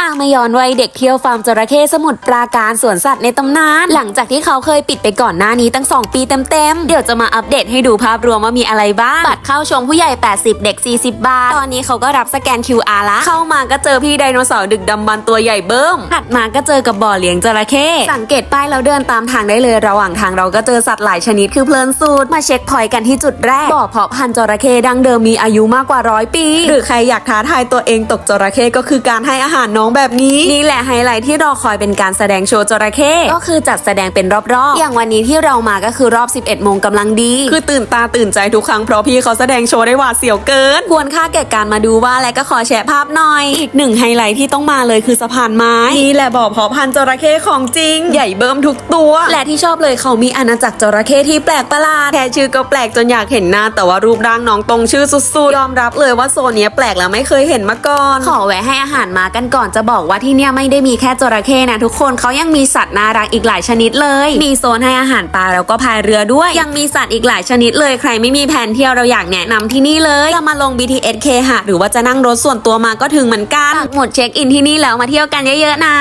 พามาย้อนวัยเด็กเที่ยวฟาร์มจระเข้สมุทรปราการสวนสัตว์ในตำนาน หลังจากที่เขาเคยปิดไปก่อนหน้านี้ตั้ง 2 ปีเต็มๆ เดี๋ยวจะมาอัปเดตให้ดูภาพรวมว่ามีอะไรบ้าง บัตรเข้าชมผู้ใหญ่ 80 เด็ก 40 บาท ตอนนี้เขาก็รับสแกน QR ละ เข้ามาก็เจอพี่ไดโนเสาร์ดึกดำบรรตัวใหญ่เบิ้มถัดมาก็เจอกับบ่อเลี้ยงจระเข้ สังเกตป้ายแล้วเดินตามทางได้เลย ระหว่างทางเราก็เจอสัตว์หลายชนิดคือเพลินสุดมาเช็คพอยต์กันที่จุดแรก บ่อเพาะพันธุ์จระเข้ดังเดิมมีอายุมากกว่าร้อยปี หรือใครอยากท้าทายตัวเองตกจระเข้ก็คือการให้อาหารน้องแบบนี้ นี่แหละไฮไลท์ที่รอคอยเป็นการแสดงโชว์จระเข้ก็คือจัดแสดงเป็นรอบๆ อย่างวันนี้ที่เรามาก็คือรอบ 11โมงกำลังดี คือตื่นตาตื่นใจทุกครั้งเพราะพี่เขาแสดงโชว์ได้หวาดเสียวเกิน ควรค่าแก่การมาดูว่าและก็ขอแชร์ภาพหน่อย อีกหนึ่งไฮไลท์ที่ต้องมาเลยคือสะพานไม้ นี่แหละบ่อเพาะพันธุ์จระเข้ของจริง ใหญ่เบิ่มทุกตัว และที่ชอบเลยเขามีอาณาจักรจระเข้ที่แปลกประหลาดแค่ชื่อก็แปลกจนอยากเห็นหน้า แต่ว่ารูปร่างน้องตรงชื่อสุดๆยอมรับเลยว่าโซนเนี้ยแปลกแล้วไม่เคยเห็นมาก่อน ขอแวะให้อาหารมากันก่อนจะะบอกว่าที่เนี่ยไม่ได้มีแค่จระเข้นะทุกคนเขายังมีสัตว์น่ารักอีกหลายชนิดเลย มีโซนให้อาหารปลาแล้วก็พายเรือด้วย ยังมีสัตว์อีกหลายชนิดเลยใครไม่มีแผนเที่ยวเราอยากแนะนำที่นี่เลยจะมาลง BTS เคหะหรือว่าจะนั่งรถส่วนตัวมาก็ถึงเหมือนกันปักหมดเช็คอินที่นี่แล้วมาเที่ยวกันเยอะๆนะ